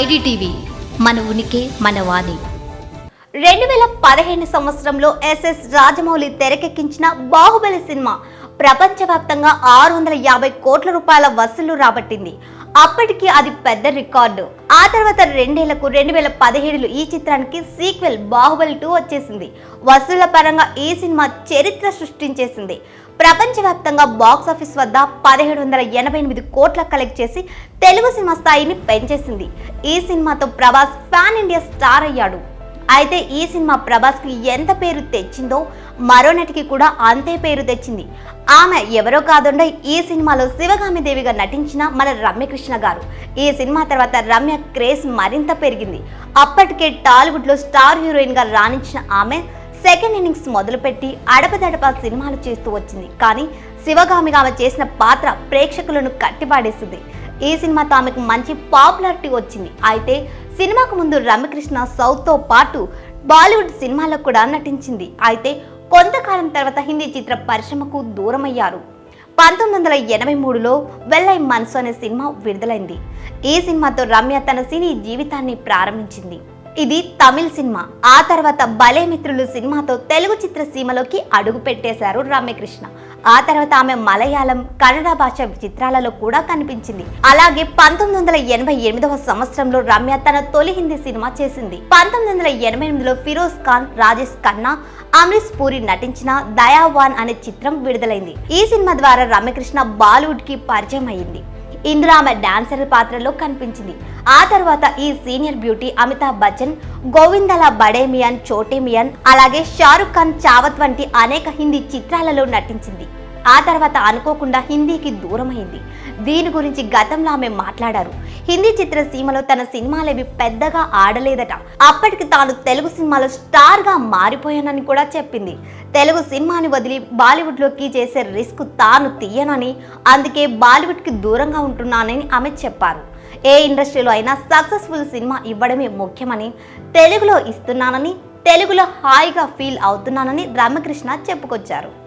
IDTV మన ఉనికి మన వాణి. రెండు వేల పదిహేను సంవత్సరంలో ఎస్ఎస్ రాజమౌళి తెరకెక్కించిన బాహుబలి సినిమా ప్రపంచవ్యాప్తంగా ఆరు వందల యాభై కోట్ల రూపాయల వసూళ్ళు రాబట్టింది. అప్పటికి అది పెద్ద రికార్డు. ఆ తర్వాత రెండేళ్ళకు రెండు వేల పదిహేడులో ఈ చిత్రానికి సీక్వెల్ బాహుబలి టూ వచ్చేసింది. వసూళ్ళ పరంగా ఈ సినిమా చరిత్ర సృష్టించేసింది. ప్రపంచవ్యాప్తంగా బాక్స్ ఆఫీస్ వద్ద పదిహేడు వందల ఎనభై ఎనిమిది కోట్ల కలెక్ట్ చేసి తెలుగు సినిమా స్థాయిని పెంచేసింది. ఈ సినిమాతో ప్రభాస్ పాన్ ఇండియా స్టార్ అయ్యాడు. అయితే ఈ సినిమా ప్రభాస్కి ఎంత పేరు తెచ్చిందో మరో నటికి కూడా అంతే పేరు తెచ్చింది. ఆమె ఎవరో కాకుండా ఈ సినిమాలో శివగామి దేవిగా నటించిన మన రమ్యకృష్ణ గారు. ఈ సినిమా తర్వాత రమ్య క్రేజ్ మరింత పెరిగింది. అప్పటికే టాలీవుడ్లో స్టార్ హీరోయిన్గా రాణించిన ఆమె సెకండ్ ఇన్నింగ్స్ మొదలుపెట్టి అడపదడప సినిమాలు చేస్తూ వచ్చింది. కానీ శివగామిగా ఆమె చేసిన పాత్ర ప్రేక్షకులను కట్టిపాడేస్తుంది ఈ సినిమాతో ఆమెకు మంచి పాపులారిటీ వచ్చింది. అయితే సినిమాకు ముందు రమ్యకృష్ణ సౌత్తో పాటు బాలీవుడ్ సినిమాల్లో కూడా నటించింది. అయితే కొంతకాలం తర్వాత హిందీ చిత్ర పరిశ్రమకు దూరమయ్యారు. పంతొమ్మిది వందల ఎనభై మూడులో వెల్లై మనసు అనే సినిమా విడుదలైంది. ఈ సినిమాతో రమ్య తన సినీ జీవితాన్ని ప్రారంభించింది. ఇది తమిళ్ సినిమా. ఆ తర్వాత భలే మిత్రులు సినిమాతో తెలుగు చిత్ర సీమలోకి అడుగు పెట్టేశారు రమ్యకృష్ణ ఆ తర్వాత ఆమె మలయాళం కన్నడ భాష చిత్రాలలో కూడా కనిపించింది. అలాగే పంతొమ్మిది వందల ఎనభై ఎనిమిదవ సంవత్సరంలో రమ్య తన తొలి హిందీ సినిమా చేసింది. పంతొమ్మిది వందల ఎనభై ఎనిమిదిలో ఫిరోజ్ ఖాన్ రాజేష్ ఖన్నా అమరీష్ పూరి నటించిన దయావాన్ అనే చిత్రం విడుదలైంది. ఈ సినిమా ద్వారా రమ్యకృష్ణ బాలీవుడ్కి పరిచయం అయింది. ఇందులో ఆమె డాన్సర్ పాత్రలో కనిపించింది. ఆ తర్వాత ఈ సీనియర్ బ్యూటీ అమితాబ్ బచ్చన్ గోవిందల బడేమియన్ చోటేమియన్ అలాగే షారుఖ్ ఖాన్ చావత్ వంటి అనేక హిందీ చిత్రాలలో నటించింది. ఆ తర్వాత అనుకోకుండా హిందీకి దూరమైంది. దీని గురించి గతంలో ఆమె మాట్లాడారు. హిందీ చిత్ర సీమలో తన సినిమాలేవి పెద్దగా ఆడలేదట. అప్పటికి తాను తెలుగు సినిమాలో స్టార్గా మారిపోయానని కూడా చెప్పింది. తెలుగు సినిమాని వదిలి బాలీవుడ్లోకి చేసే రిస్క్ తాను తీయనని అందుకే బాలీవుడ్కి దూరంగా ఉంటున్నానని ఆమె చెప్పారు. ఏ ఇండస్ట్రీలో అయినా సక్సెస్ఫుల్ సినిమా ఇవ్వడమే ముఖ్యమని తెలుగులో ఇస్తున్నానని తెలుగులో హాయిగా ఫీల్ అవుతున్నానని రామకృష్ణ చెప్పుకొచ్చారు.